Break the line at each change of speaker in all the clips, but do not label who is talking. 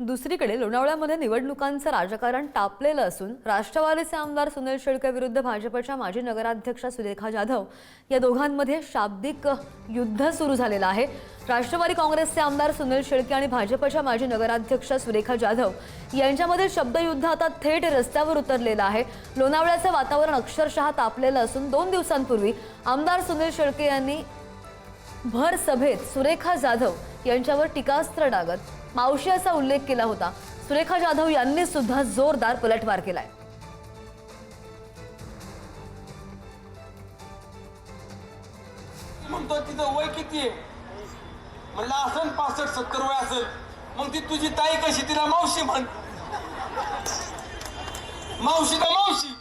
दुसरीकडे लोणावळ्यामध्ये निवडणुकांचं राजकारण तापलेलं असून राष्ट्रवादीचे आमदार सुनील शेळके विरुद्ध भाजपच्या माजी नगराध्यक्षा सुरेखा जाधव या दोघांमध्ये शाब्दिक युद्ध सुरू झालेलं आहे. राष्ट्रवादी काँग्रेसचे आमदार सुनील शेळके आणि भाजपच्या माजी नगराध्यक्षा सुरेखा जाधव यांच्यामध्ये शब्दयुद्ध आता थेट रस्त्यावर उतरलेलं आहे. लोणावळ्याचं वातावरण अक्षरशः तापलेलं असून दोन दिवसांपूर्वी आमदार सुनील शेळके यांनी भर सभेत सुरेखा जाधव यांच्यावर टीकास्त्र डागत मावशी असा उल्लेख केला होता. सुरेखा जाधव यांनी सुद्धा जोरदार पलटवार केलाय.
म्हणतो तिचं वय किती आहे? म्हणलं असं पासष्ट सत्तर वय असेल. मग ती तुझी ताई कशी? तिला मावशी म्हण. मावशी का मावशी?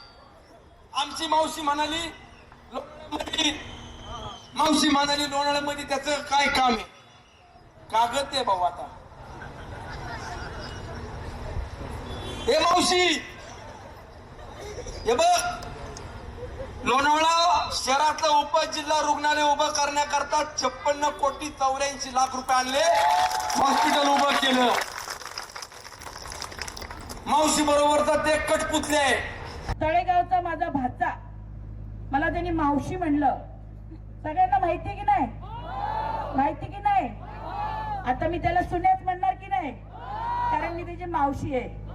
आमची मावशी म्हणाली मावशी म्हणाली लोणाळ्यामध्ये त्याचं काय काम आहे? कागद आहे भाऊ आता. हे मावशी. हे बघ. लोणावळा शहरातलं उपजिल्हा रुग्णालय उभं करण्याकरता छप्पन्न कोटी चौऱ्याऐंशी लाख रुपये आणले. हॉस्पिटल उभं केलं. मावशी बरोबरचा ते कटपुतले
तळेगावचा माझा भाचा. मला त्यांनी मावशी म्हणलं. सगळ्यांना माहिती की नाही? माहिती की नाही? आता मी त्याला सुन्याच म्हणणार की नाही? कारण मी त्याची मावशी आहे.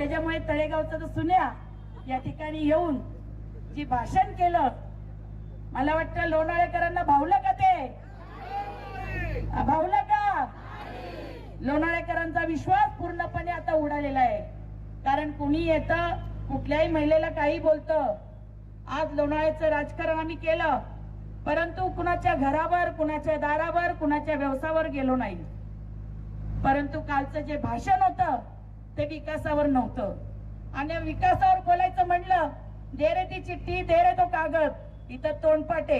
त्याच्यामुळे तळेगावचा तर सुन्या या ठिकाणी येऊन जी भाषण केलं मला वाटतं लोणाळेकरांना भावलं का ते? भावलं का? लोणाळेकरांचा विश्वास पूर्णपणे आता उडालेला आहे. कारण कुणी येतं कुठल्याही महिलेला काही बोलतं आज लोणाळ्याचं राजकारण आम्ही केलं परंतु कुणाच्या घरावर कुणाच्या दारावर कुणाच्या व्यवसायावर गेलो नाही. परंतु कालचं जे भाषण होतं ते विकासावर नव्हतं. आणि विकासावर बोलायचं म्हणलं दे रे ती चिठ्ठी दे रे तो कागद इथं तोंडपाटे